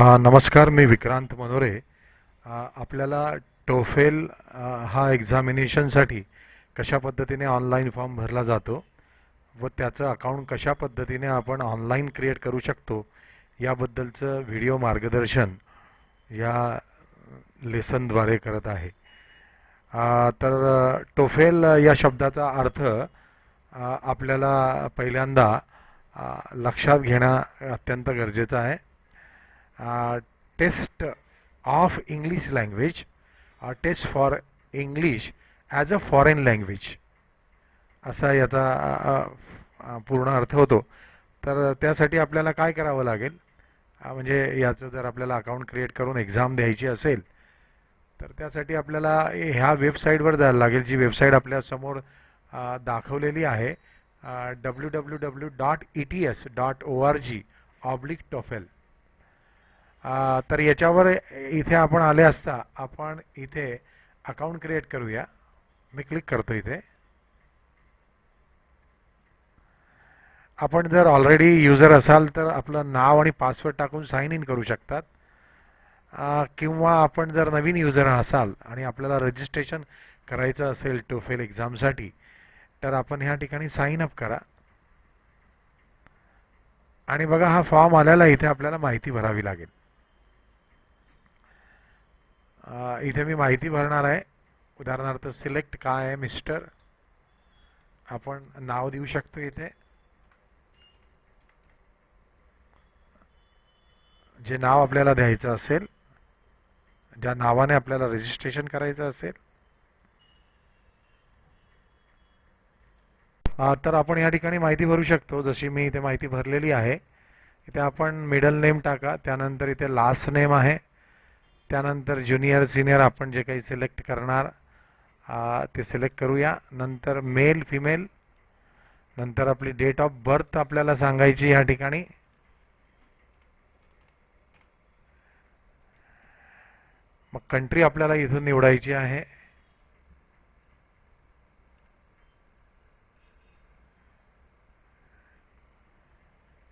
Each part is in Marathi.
हां नमस्कार मी विक्रांत मनोरे. आपल्याला टोफेल हा एक्झामिनेशनसाठी कशा पद्धतीने ऑनलाईन फॉर्म भरला जातो व त्याचं अकाउंट कशा पद्धतीने आपण ऑनलाईन क्रिएट करू शकतो याबद्दलचं व्हिडिओ मार्गदर्शन या लेसनद्वारे करत आहे. तर टोफेल या शब्दाचा अर्थ आपल्याला पहिल्यांदा लक्षात घेणं अत्यंत गरजेचं आहे. Test of English language test for English as a foreign language असा याचा पूर्ण अर्थ होतो. तर त्यासाठी आपल्याला काय करावं लागेल? म्हणजे याचं जर आपल्याला अकाउंट क्रिएट करून एक्झाम द्यायची असेल तर त्यासाठी आपल्याला ह्या वेबसाईटवर जायला लागेल जी वेबसाईट आपल्यासमोर दाखवलेली आहे. W W W dot E T S dot O R G oblique TOEFL तर याच्यावर इथे आपण आले असता आपण इथे अकाउंट क्रिएट करूया. मी क्लिक करतो इथे. आपण जर ऑलरेडी युजर असाल तर आपलं नाव आणि पासवर्ड टाकून साईन इन करू शकतात. किंवा आपण जर नवीन युजर असाल आणि आपल्याला रजिस्ट्रेशन करायचं असेल टोफेल एक्झामसाठी तर आपण ह्या ठिकाणी साइन अप करा. आणि बघा हा फॉर्म आल्याला इथे आपल्याला माहिती भरावी लागेल. इथे मी माहिती भरणार आहे. उदाहरणार्थ सिलेक्ट काय आहे मिस्टर आपण नाव देऊ शकतो इथे. जे नाव आपल्याला द्यायचं असेल ज्या नावाने आपल्याला रजिस्ट्रेशन करायचं असेल. तर आपण या ठिकाणी माहिती भरू शकतो जशी मी इथे माहिती भरलेली आहे. इथे आपण मिडल नेम टाका त्यानंतर इथे लास्ट नेम आहे. त्यानंतर ज्युनियर सिनियर आपण जे काही सिलेक्ट करणार ते सिलेक्ट करूया. नंतर मेल फिमेल नंतर आपली डेट ऑफ बर्थ आपल्याला सांगायची या ठिकाणी. मग कंट्री आपल्याला इथून निवडायची आहे.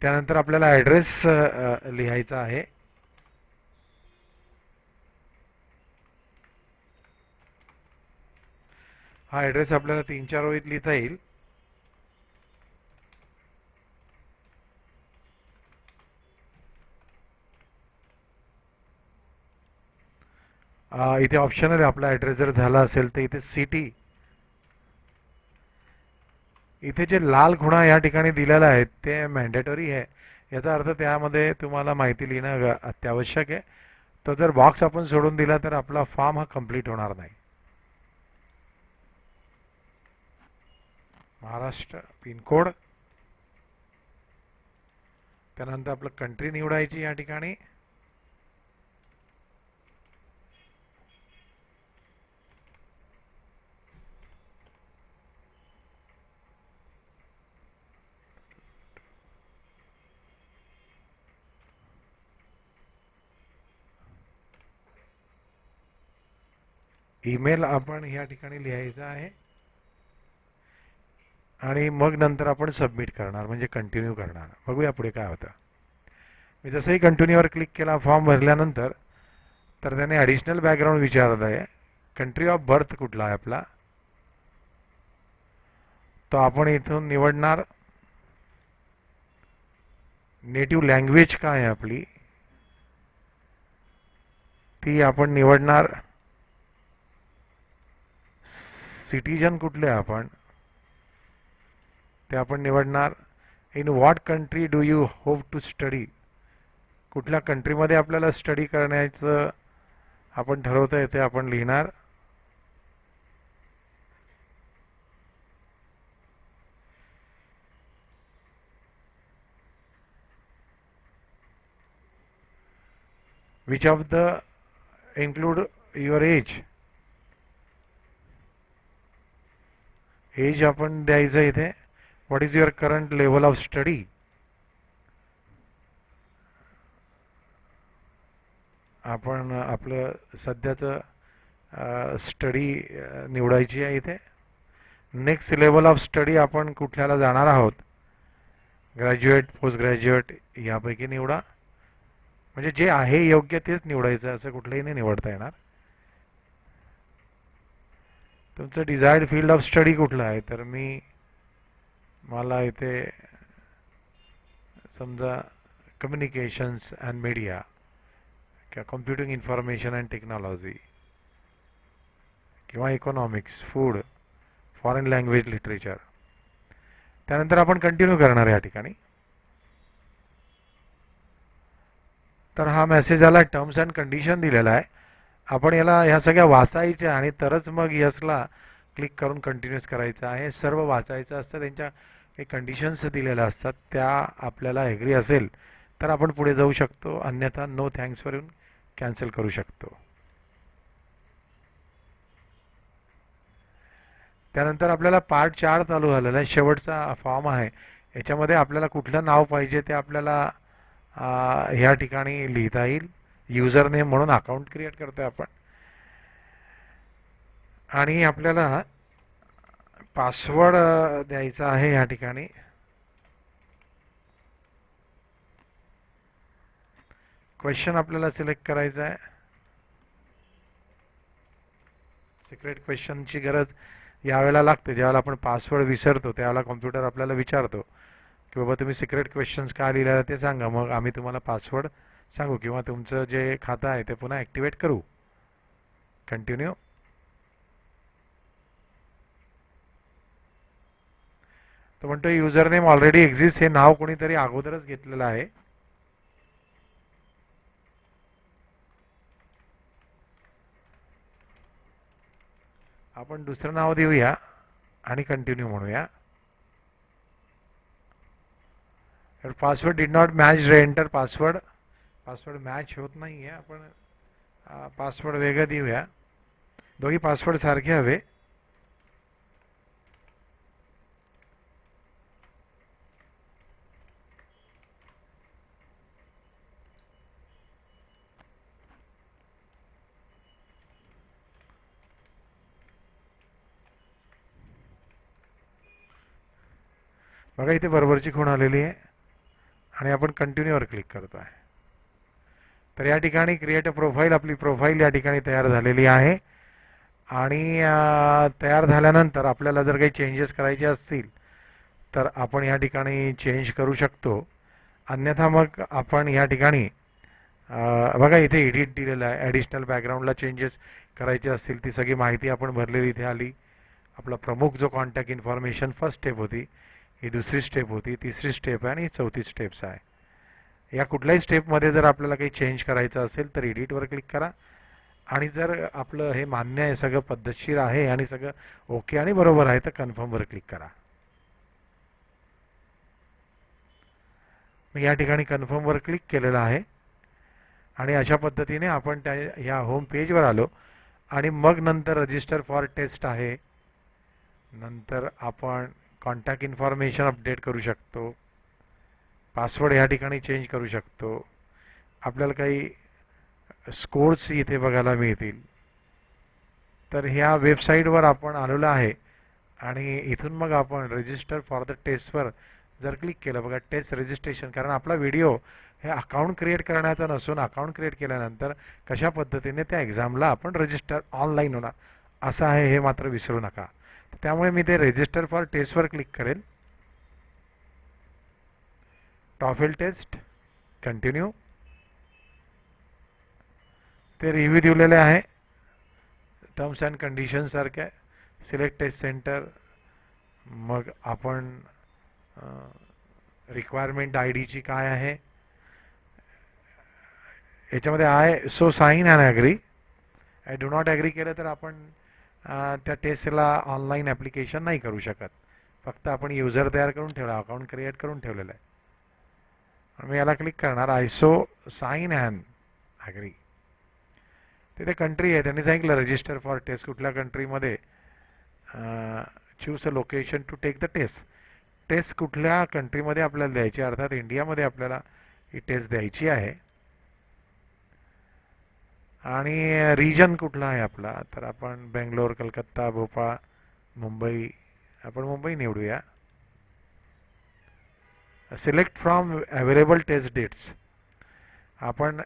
त्यानंतर आपल्याला ॲड्रेस लिहायचा आहे. हा ॲड्रेस आपल्याला तीन चार ओळीत लिहिता येईल. इथे ऑप्शनल आहे. आपला ॲड्रेस जर झाला असेल तर इथे सिटी इथे जे लाल खुणा या ठिकाणी दिलेला आहे ते मॅन्डेटरी आहे. याचा अर्थ त्यामध्ये तुम्हाला माहिती लिहिणं अत्यावश्यक आहे. तो जर बॉक्स आपण सोडून दिला तर आपला फॉर्म हा कंप्लीट होणार नाही. महाराष्ट्र पिनकोड. त्यानंतर आपलं कंट्री निवडायची या ठिकाणी. ईमेल आपण या ठिकाणी लिहायचा आहे. आणि मग नंतर आपण सबमिट करणार म्हणजे कंटिन्यू करणार. बघूया पुढे काय होतं. मी जसंही कंटिन्यूवर क्लिक केला फॉर्म भरल्यानंतर तर त्याने ॲडिशनल बॅकग्राऊंड विचारत आहे कंट्री ऑफ बर्थ कुठला आहे आपला? तो आपण इथून निवडणार. नेटिव्ह लँग्वेज काय आहे आपली? ती आपण निवडणार. सिटिजन कुठले आपण? ते आपण निवडणार. In what country do you hope to study कुठल्या कंट्रीमध्ये आपल्याला स्टडी करण्याचं आपण ठरवता ते आपण लिहिणार. Which of the include your age age आपण द्यायचं इथे. What is your current level of study आपण आपलं सध्याचं स्टडी निवडायची आहे इथे. नेक्स्ट लेवल ऑफ स्टडी आपण कुठल्याला जाणार आहोत? ग्रॅज्युएट पोस्ट ग्रॅज्युएट यापैकी निवडा. म्हणजे जे आहे योग्य तेच निवडायचं असं कुठलंही नाही निवडता येणार. तुमचं डिझायर्ड फील्ड ऑफ स्टडी कुठलं आहे? तर मी मला इथे समजा कम्युनिकेशन्स अँड मीडिया किंवा कॉम्प्युटिंग इन्फॉर्मेशन अँड टेक्नॉलॉजी किंवा economics food foreign language literature त्यानंतर आपण कंटिन्यू करणार या ठिकाणी. तर हा मेसेज आला टर्म्स अँड कंडिशन दिलेला आहे. आपण याला ह्या सगळ्या वाचायच्या आणि तरच मग यसला क्लिक करून कंटिन्यूस करायचं आहे. सर्व वाचायचं असतं त्यांच्या काही कंडिशन्स दिलेल्या असतात त्या आपल्याला ॲग्री असेल तर आपण पुढे जाऊ शकतो. अन्यथा नो थँक्सवरून कॅन्सल करू शकतो. त्यानंतर आपल्याला पार्ट चार चालू झालेला आहे. शेवटचा फॉर्म आहे. याच्यामध्ये आपल्याला कुठलं नाव पाहिजे ते आपल्याला ह्या ठिकाणी लिहिता येईल. युजर नेम म्हणून अकाउंट क्रिएट करतोय आपण. आणि आपल्याला पासवर्ड uh, द्यायचा आहे या ठिकाणी. क्वेश्चन आपल्याला सिलेक्ट करायचा आहे. सिक्रेट क्वेश्चनची गरज यावेळेला लागते. ज्यावेळेला आपण पासवर्ड विसरतो त्यावेळेला कॉम्प्युटर आपल्याला विचारतो की बाबा तुम्ही सिक्रेट क्वेश्चन्स का लिहिलेला ते सांगा. मग आम्ही तुम्हाला पासवर्ड सांगू किंवा तुमचं जे खातं आहे ते पुन्हा ॲक्टिवेट करू. कंटिन्यू तो म्हणतो युजर नेम ऑलरेडी एक्झिस्ट हे नाव कोणीतरी अगोदरच घेतलेलं आहे. आपण दुसरं नाव देऊया आणि कंटिन्यू म्हणूया. Password did not match reenter password password match होत नाही आहे आपण पासवर्ड वेगळं देऊया. दोघी पासवर्ड सारखे हवे. बघा इथे बरोबरची खूण आलेली आहे. आणि आपण कंटिन्यूवर क्लिक करतो आहे. तर या ठिकाणी क्रिएट अ प्रोफाईल आपली प्रोफाईल या ठिकाणी तयार झालेली आहे. आणि तयार झाल्यानंतर आपल्याला जर काही चेंजेस करायचे असतील तर आपण या ठिकाणी चेंज करू शकतो. अन्यथा मग आपण या ठिकाणी बघा इथे एडिट दिलेलं आहे. ॲडिशनल बॅकग्राऊंडला चेंजेस करायचे असतील ती सगळी माहिती आपण भरलेली इथे आली. आपला प्रमुख जो कॉन्टॅक्ट इन्फॉर्मेशन फर्स्ट स्टेप होती ही दुसरी स्टेप होती तिसरी स्टेप आहे आणि ही चौथी स्टेप्स आहे. या कुठल्याही स्टेपमध्ये जर आपल्याला काही चेंज करायचं असेल तर एडिटवर क्लिक करा. आणि जर आपलं हे मान्य आहे सगळं पद्धतशीर आहे आणि सगळं ओके आणि बरोबर आहे तर कन्फर्मवर क्लिक करा. मी या ठिकाणी कन्फर्मवर क्लिक केलेलं आहे. आणि अशा पद्धतीने आपण त्या ह्या होम पेजवर आलो. आणि मग नंतर रजिस्टर फॉर टेस्ट आहे. नंतर आपण कॉन्टॅक्ट इन्फॉर्मेशन अपडेट करू शकतो. पासवर्ड ह्या ठिकाणी चेंज करू शकतो. आपल्याला काही स्कोर्स इथे बघायला मिळतील. तर ह्या वेबसाईटवर आपण आलेलो आहे आणि इथून मग आपण रजिस्टर फॉर द टेस्टवर जर क्लिक केलं बघा टेस्ट रजिस्ट्रेशन कारण आपला व्हिडिओ हे अकाउंट क्रिएट करण्याचा नसून अकाउंट क्रिएट केल्यानंतर कशा पद्धतीने त्या एक्झामला आपण रजिस्टर ऑनलाईन होणार. असं आहे हे मात्र विसरू नका. त्यामुळे मी ते रजिस्टर फॉर टेस्टवर क्लिक करेन. टॉफेल टेस्ट कंटिन्यू ते रिव्ह्यू दिलेले आहे. टर्म्स अँड कंडिशनसारखे सिलेक्ट टेस्ट सेंटर मग आपण रिक्वायरमेंट आय डीची काय आहे? याच्यामध्ये I so sign and agree I do not agree केलं तर आपण त्या टेस्टला ऑनलाईन ॲप्लिकेशन नाही करू शकत. फक्त आपण युजर तयार करून ठेवला अकाउंट क्रिएट करून ठेवलेलं आहे. मी याला क्लिक करणार आयसो साईन हॅन ॲग्री तिथे कंट्री आहे त्यांनी सांगितलं रजिस्टर फॉर टेस्ट कुठल्या कंट्रीमध्ये choose a location to take the test test कुठल्या कंट्रीमध्ये आपल्याला द्यायची अर्थात इंडियामध्ये आपल्याला ही टेस्ट द्यायची आहे. आणि रिजन कुठला आहे आपला? तर आपण बेंगलोर कलकत्ता भोपाळ मुंबई आपण मुंबई निवडूया. Select from available test dates आपण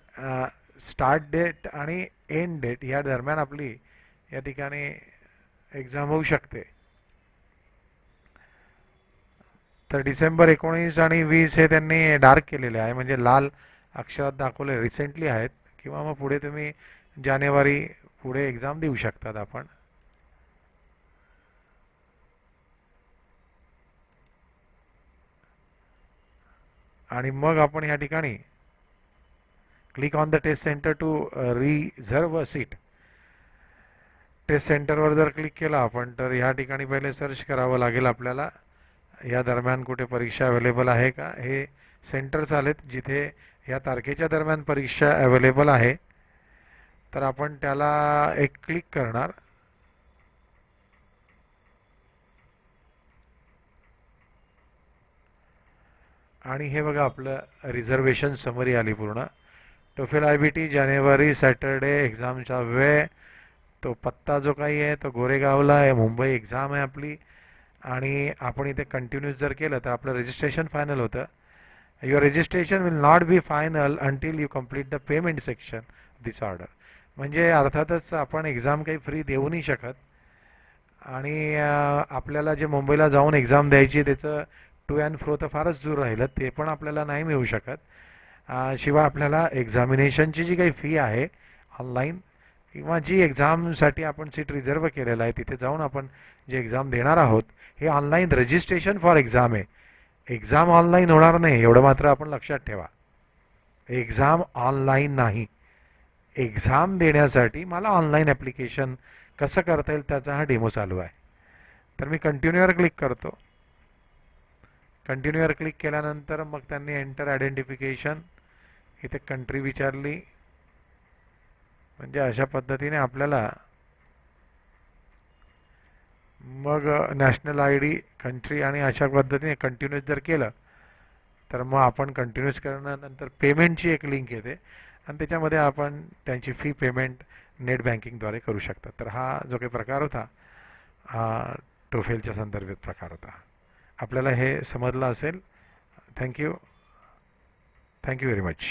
स्टार्ट डेट आणि एंड डेट या दरम्यान आपली या ठिकाणी एक्झाम होऊ शकते. तर डिसेंबर एकोणीस आणि वीस हे त्यांनी डार्क केलेले आहे. म्हणजे लाल अक्षरात दाखवले. रिसेंटली आहेत. किंवा मग पुढे तुम्ही जानेवारी पुढे एक्झाम देऊ शकतात आपण. आणि मग आपण या ठिकाणी click on the test center to reserve a seat test सेंटरवर जर क्लिक केला आपण तर ह्या ठिकाणी पहिले सर्च करावं लागेल आपल्याला. या दरम्यान कुठे परीक्षा अवेलेबल आहे का? हे सेंटर्स आलेत जिथे या तारखेच्या दरम्यान परीक्षा अवेलेबल आहे. तर आपण त्याला एक क्लिक करणार. आणि हे बघा आपलं रिझर्वेशन समरी आली पूर्ण. टोफेल आय बी टी जानेवारी सॅटरडे एक्झामचा वेळ. तो पत्ता जो काही आहे तो गोरेगावला आहे. मुंबई एक्झाम आहे आपली. आणि आपण इथे कंटिन्यूस जर केलं तर आपलं रजिस्ट्रेशन फायनल होतं. Your registration will not be final until you complete the payment section this order म्हणजे अर्थातच आपण एक्झाम काही फ्री देऊ नाही शकत. आणि आपल्याला जे मुंबईला जाऊन एक्झाम द्यायची त्याचं टू अँड फ्रो तर फारच दूर राहिलं ते पण आपल्याला नाही मिळू शकत. शिवाय आपल्याला एक्झामिनेशनची जी काही फी आहे ऑनलाईन किंवा जी एक्झामसाठी आपण सीट रिझर्व केलेलं आहे तिथे जाऊन आपण जे एक्झाम देणार आहोत हे ऑनलाईन रजिस्ट्रेशन फॉर एक्झाम आहे. एक्झाम ऑनलाईन होणार नाही एवढं मात्र आपण लक्षात ठेवा. एक्झाम ऑनलाईन नाही. एक्झाम देण्यासाठी मला ऑनलाईन ॲप्लिकेशन कसं करता येईल त्याचा हा डेमो चालू आहे. तर मी कंटिन्यूवर क्लिक करतो. कंटिन्यूवर क्लिक केल्यानंतर मग त्यांनी एंटर आयडेंटिफिकेशन इथे कंट्री विचारली. म्हणजे अशा पद्धतीने आपल्याला मग नॅशनल आय डी कंट्री आणि अशा पद्धतीने कंटिन्यूस जर केलं तर मग आपण कंटिन्यूस करण्यानंतर पेमेंटची एक लिंक येते. आणि त्याच्यामध्ये आपण त्यांची फी पेमेंट नेट बँकिंगद्वारे करू शकता. तर हा जो काही प्रकार होता हा टोफेलच्या संदर्भात प्रकार होता. आपल्याला हे समजलं असेल. Thank you thank you very much